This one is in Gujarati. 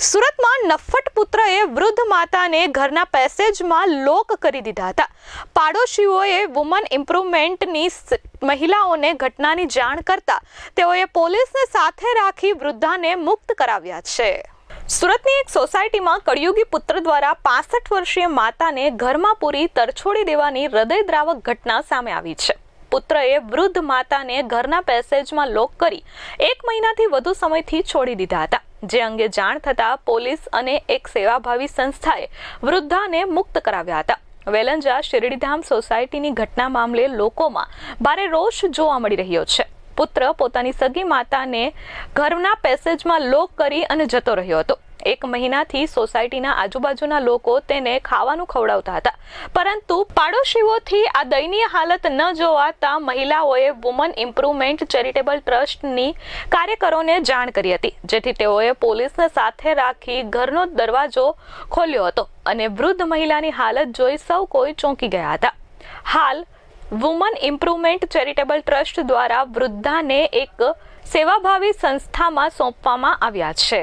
સુરતમાં નફ્ફટ પુત્રએ વૃદ્ધ માતાને ઘરના પેસેજમાં લોક કરી દીધા હતા. પાડોશીઓએ વુમન ઇમ્પ્રુવમેન્ટની મહિલાઓને ઘટનાની જાણ કરતા તેઓએ પોલીસને સાથે રાખી વૃદ્ધાને મુક્ત કરાવ્યા છે. સુરતની એક સોસાયટીમાં કળિયુગી પુત્ર દ્વારા પાસઠ વર્ષીય માતાને ઘરમાં પૂરી તરછોડી દેવાની હૃદયદ્રાવક ઘટના સામે આવી છે. પુત્રએ વૃદ્ધ માતાને ઘરના પેસેજમાં લોક કરી એક મહિનાથી વધુ સમયથી છોડી દીધા હતા. જે અંગે જાણ થતાં પોલીસ અને એક સેવાભાવી સંસ્થાએ વૃદ્ધાને મુક્ત કરાવ્યા હતા. વેલંજા શિરડીધામ સોસાયટીની ઘટના મામલે લોકોમાં ભારે રોષ જોવા મળી રહ્યો છે. પુત્ર પોતાની સગી માતાને ઘરના પેસેજમાં લોક કરી અને જતો રહ્યો હતો. એક મહિનાથી સોસાયટીના આજુબાજુના લોકો તેને ખાવાનું ખવડાવતા હતા. પરંતુ પાડોશીઓથી આ દયનીય હાલત ન જોવાતા મહિલાઓએ વુમન ઇમ્પ્રુવમેન્ટ ચેરિટેબલ ટ્રસ્ટની કાર્યકરોને જાણ કરી હતી, જેથી તેઓએ પોલીસને સાથે રાખી ઘરનો દરવાજો ખોલ્યો હતો અને વૃદ્ધ મહિલાની હાલત જોઈ સૌ કોઈ ચોંકી ગયા હતા. હાલ વુમન ઇમ્પ્રુવમેન્ટ ચેરિટેબલ ટ્રસ્ટ દ્વારા વૃદ્ધાને એક સેવાભાવી સંસ્થામાં સોંપવામાં આવ્યા છે.